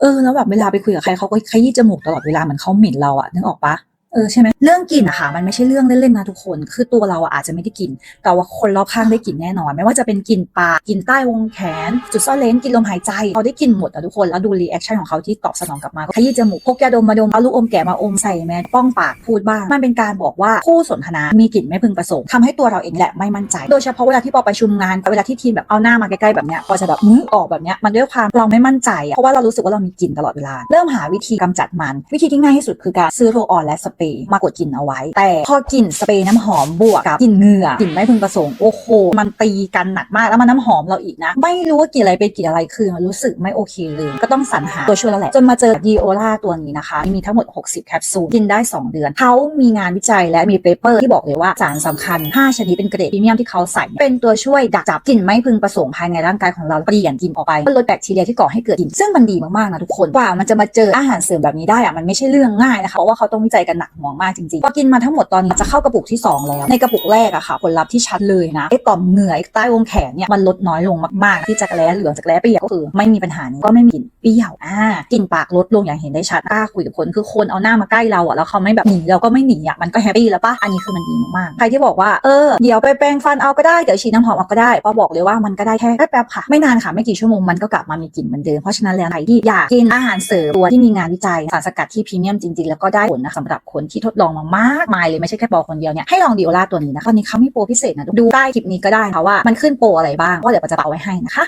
เออแล้วแบบเวลาไปคุยกับใครเขาก็ขยี้จมูกตลอดเวลาเหมือนเขาหมิ่นเราอะนึกออกปะ เออใช่ไหมเรื่องกลิ่นอะค่ะมันไม่ใช่เรื่องเล่นๆนะทุกคน คือตัวเราอะอาจจะไม่ได้กลิ่นแต่ว่าคนรอบข้างได้กลิ่นแน่นอน ไม่ว่าจะเป็นกลิ่นปากกลิ่นใต้วงแขน จุดซ่อนเลนกลิ่นลมหายใจเขาได้กลิ่นหมดอะทุกคนแล้วดูรีแอคชั่นของเขาที่ตอบสนองกลับมาก็ขยี้จมูกพกยาดมมาดมเอาลูกอมแก่มาอมใส่แมสป้องปากพูดบ้าง มันเป็นการบอกว่าคู่สนทนา มีกลิ่นไม่พึงประสงค์ทำให้ตัวเราเองแหละไม่มั่นใจ โดยเฉพาะเวลาที่ปอประชุมงานเวลาที่ทีมแบบเอาหน้ามาใกล้ๆแบบเนี้ยปอจะแบบมือออกแบบเนี้ยมันด้วยความเราไม่มั่นใจอะเพราะว่าเรารู้สึกว่าเรามีกลิ่นตลอดเวลาเริ่มหาวิธีกำจัดมัน วิธีที่ง่ายที่สุดคือการซื้อโรออนและสเปรย์มากดกลิ่นเอาไว้ แต่พอกลิ่นสเปรย์น้ำหอมบวกกับกลิ่นเหงื่อกลิ่นไม่พึงประสงค์โอ้โหมันตีกันหนักมากแล้วมันน้ำหอมเราอีกนะ ไม่รู้ว่ากลิ่นอะไรเป็นกลิ่นอะไรคือมันรู้สึกไม่โอเคเลย ก็ต้องสรรหาตัวช่วยแล้วแหละจนมาเจอดีโอล่าตัวนี้นะคะ มีทั้งหมด 60 แคปซูลกินได้ 2 เดือนเขามีงานวิจัยและมีเปเปอร์ที่บอกเลยว่าสารสำคัญ 5 ชนิดเป็นเกรดพรีเมียมที่เขาใส่เป็นตัวช่วยดักจับกลิ่นไม่พึงประสงค์ภายในร่างกายของเราเปลี่ยนกลิ่นออกไปลดแบคทีเรียที่ก่อให้เกิดกลิ่นซึ่งมันดีมากๆนะทุกคนกว่ามันจะมาเจออาหารเสริมแบบนี้ได้อะมันไม่ใช่เรื่องง่ายนะคะเพราะว่าเขาต้องวิจัยกันหนักหน่วงมากจริงๆพอกินมาทั้งหมดตอนนี้จะเข้ากระปุกที่ 2 แล้ว ในกระปุกแรกอะค่ะ ผลลัพธ์ที่ชัดเลยนะไอ้ต่อมเหงื่อไอ้ใต้วงแขนเนี่ยมันลดน้อยลงมากๆ ที่จักแร้เหลืองจักแร้เปียกก็คือไม่มีปัญหานี้ก็ไม่มีกลิ่นเปรี้ยวอ่ากลิ่นปากลดลงอย่างเห็นได้ชัดกล้าคุยกับคนคือคนเอาหน้ามาใกล้เราอะแล้วเขาไม่แบบหนีเราก็ไม่หนีอะมันก็แฮปปี้แล้วปะอันนี้คือมันดีมากๆใครที่บอกว่าเออเดี๋ยวไปแปรงฟันเอาก็ได้เดี๋ยวฉีดน้ำหอมเอาก็ได้ปอบอกเลยว่ามันก็ได้แค่แป๊บๆค่ะ ไม่นานค่ะไม่กี่ชั่วโมงมันก็กลับมามีกลิ่นเหมือนเดิมเพราะฉะนั้นแล้วใครที่อยากกินอาหารเสริมตัวที่มีงานวิจัยสารสกัดที่พรีเมียมจริงๆแล้วก็ได้ผลนะสำหรับคนที่ทดลองมามากมายเลยไม่ใช่แค่ปอคนเดียวเนี่ยให้ลองดิโอลาตัวนี้นะตอนนี้เขามีโปรพิเศษนะดูใต้คลิปนี้ก็ได้ค่ะว่ามันขึ้นโปรอะไรบ้างก็เดี๋ยวปอจะเอาไว้ให้นะคะ